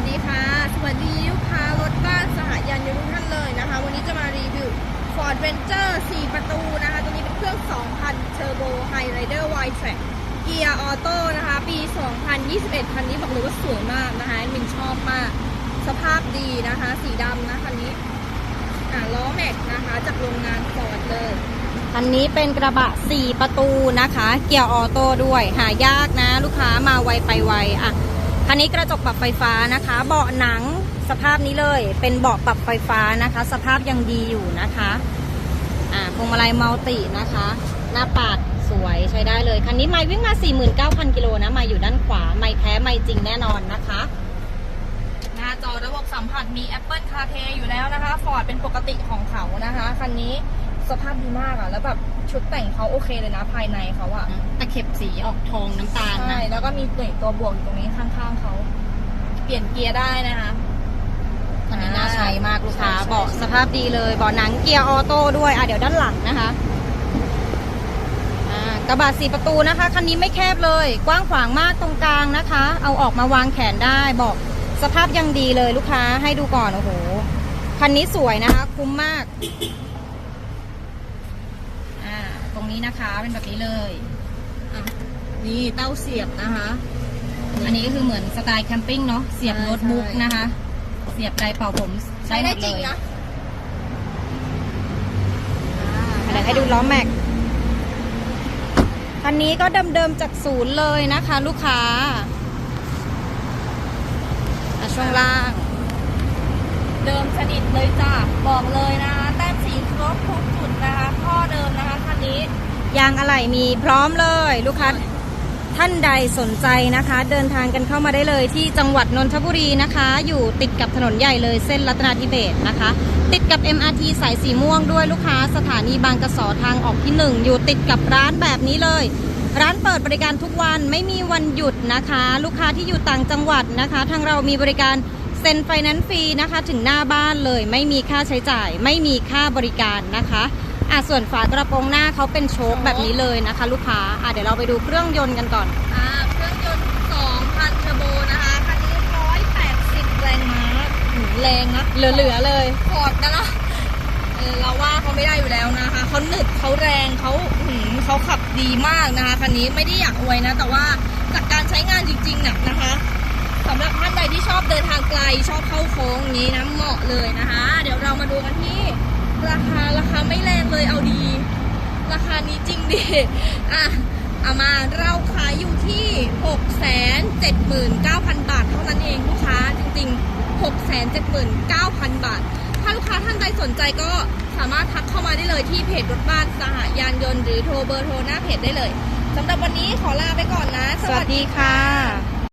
วัสดีค่ะ สวัสดีลูกค้ารถบ้านสหยานยนต์ทุกท่านเลยนะคะ วันนี้จะมารีวิว Ford Ranger 4ประตูนะคะ ตัวนี้เป็นเครื่อง 2,000 Turbo High Rider Wide Track เกียร์ออโต้นะคะ ปี 2021 คันนี้บอกเลยว่าสวยมากนะคะมินชอบมาก สภาพดีนะคะ สีดำนะคันนี้อ่าล้อแม็กนะคะจากโรงงานฟอร์ดเลยคันนี้เป็นกระบะ 4 ประตูนะคะ เกียร์ออโต้ด้วย หายากนะ ลูกค้ามาไวไปไวอะ คันนี้กระจกปรับไฟฟ้านะคะ เบาะหนังสภาพนี้เลย เป็นเบาะปรับไฟฟ้านะคะ สภาพยังดีอยู่นะคะอ่าพวงมาลัยมัลตินะคะ หน้าปัดสวยใช้ได้เลย คันนี้ไม่วิ่งมา 49,000 กิโลนะ มาอยู่ด้านขวา ไม่แท้ไม่จริงแน่นอนนะคะหน้าจอระบบสัมผัสมี Apple CarPlay อยู่แล้วนะคะ Ford เป็นปกติของเขานะคะ คันนี้ สภาพดีมากอะแล้วแบบชุดแต่งเขาโอเคเลยนะภายในเขาอะตะเข็บสีออกทองน้ำตาลใช่นะแล้วก็มีหน่วยตัวบวกอยู่ตรงนี้ข้างๆเขา เปลี่ยนเกียร์ได้นะคะคันนี้น่าใช้มากลูกค้าใช่ใช่เบาะสภาพดีเลยเบาะหนังเกียร์ออโต้ด้วยอะเดี๋ยวด้านหลังนะคะอ่ากระบะสี่ประตูนะคะคันนี้ไม่แคบเลย กว้างขวางมากตรงกลางนะคะ เอาออกมาวางแขนได้บอกสภาพยังดีเลยลูกค้าให้ดูก่อนโอ้โหคันนี้สวยนะคะ คุ้มมากอ่า ตรงนี้นะคะ เป็นแบบนี้เลย อะนี่เต้าเสียบนะคะ อันนี้ก็คือเหมือนสไตล์แคมปิ้งเนาะเสียบใช่โน้ตบุ๊กใช่ นะคะ เสียบไดร์เป่าผมใช้ได้หมจริงเลยนะเดี๋ยวให้ดูล้อแม็กคันนี้ก็เดิมๆจากศูนย์เลยนะคะ ลูกค้าอะช่วงล่าง เดิมสนิทเลยจ้ะบอกเลยนะ ยางอะไหล่มีพร้อมเลย ลูกค้าท่านใดสนใจนะคะ เดินทางกันเข้ามาได้เลยที่จังหวัดนนทบุรีนะคะ อยู่ติดกับถนนใหญ่เลยเส้นรัตนาธิเบศนะคะ ติดกับ MRT สายสีม่วงด้วยลูกค้าสถานีบางกระสอทางออกที่ 1 อยู่ติดกับร้านแบบนี้เลย ร้านเปิดบริการทุกวันไม่มีวันหยุดนะคะ ลูกค้าที่อยู่ต่างจังหวัดนะคะ ทางเรามีบริการ เซ็นไฟแนนซ์ฟรีนะคะถึงหน้าบ้านเลยไม่มีค่าใช้จ่าย ไม่มีค่าบริการนะคะอะส่วนฝากระโปรงหน้าเขาเป็นโชคแบบนี้เลยนะคะ ลูกค้าอะเดี๋ยวเราไปดูเครื่องยนต์กันก่อนอ่าเครื่องยนต์2,000เทอร์โบนะคะคันนี้180แรงม้าหือแรงนะเหลือๆเลยฟอร์ดนะเนาะเออเราว่าเขาไม่ได้อยู่แล้วนะคะเขาหนึบเขาแรงเขาหืมเขาขับดีมากนะคะคันนี้ไม่ได้อยากอวยนะ แต่ว่าจากการใช้งานจริงๆน่ะนะคะ เดินทางไกลชอบเข้าโค้งนี้นะเหมาะเลยนะคะ เดี๋ยวเรามาดูกันที่ราคาราคาไม่แรงเลยเอาดี ราคานี้จริงดิอะเอามาเราขายอยู่ที่ 679,000 บาท เท่านั้นเองลูกค้าจริงๆ 679,000 บาท ถ้าลูกค้าท่านใดสนใจก็สามารถทักเข้ามาได้เลยที่เพจรถบ้านสหยานยนต์หรือโทรเบอร์โทรหน้าเพจได้เลยสำหรับวันนี้ขอลาไปก่อนนะ สวัสดีค่ะ